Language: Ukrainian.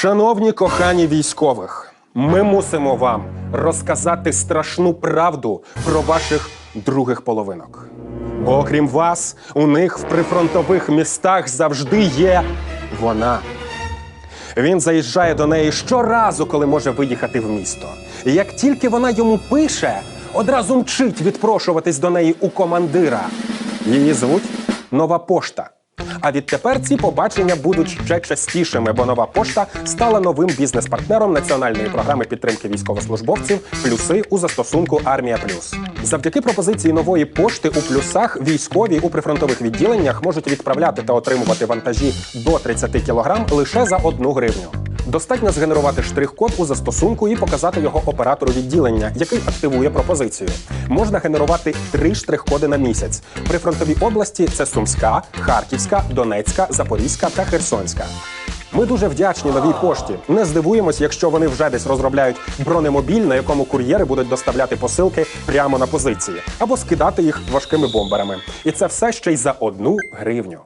Шановні кохані військових, ми мусимо вам розказати страшну правду про ваших других половинок. Бо окрім вас, у них в прифронтових містах завжди є вона. Він заїжджає до неї щоразу, коли може виїхати в місто. І як тільки вона йому пише, одразу мчить відпрошуватись до неї у командира. Її звуть Нова Пошта. А відтепер ці побачення будуть ще частішими, бо нова пошта стала новим бізнес-партнером національної програми підтримки військовослужбовців Плюси у застосунку Армія Плюс. Завдяки пропозиції нової пошти у плюсах військові у прифронтових відділеннях можуть відправляти та отримувати вантажі до 30 кг лише за 1 гривню. Достатньо згенерувати штрих-код у застосунку і показати його оператору відділення, який активує пропозицію. Можна генерувати три штрих-коди на місяць. При фронтовій області це Сумська, Харківська, Донецька, Запорізька та Херсонська. Ми дуже вдячні новій пошті. Не здивуємось, якщо вони вже десь розробляють бронемобіль, на якому кур'єри будуть доставляти посилки прямо на позиції або скидати їх важкими бомберами. І це все ще й за одну гривню.